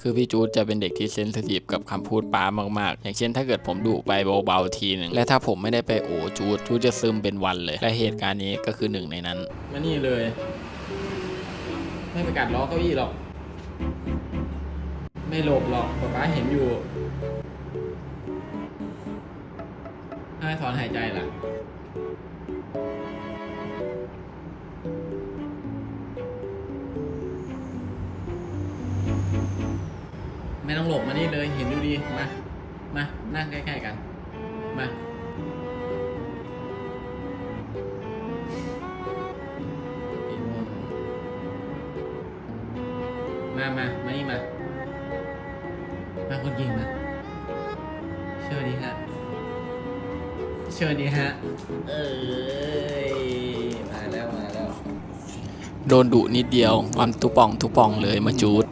คือพี่จูดจะเป็นเด็กที่เซนซิทีฟกับคำพูดป้ามากๆ อย่างเช่นถ้าเกิดผมดุไปเบาๆทีหนึ่งและถ้าผมไม่ได้ไปโอ้จูดจูดจะซึมเป็นวันเลย และเหตุการณ์นี้ก็คือหนึ่งในนั้นมานี่เลย ไม่ไปกัดล้อเก้าอี้หรอก ไม่หลบหรอกป๊าป๊าเห็นอยู่ถ้าให้ถอนหายใจล่ะ ไม่ต้องหลบมานี่เลยเห็นอยู่ดีมา มา นั่งใกล้ๆกัน มา มา มา มานี่มา มาคนเก่งมา เชิญดีฮะ เชิญดีฮะ เอ้ย มาแล้ว มาแล้ว โดนดุนิดเดียวความตุป่องตุป่องเลยมาจูด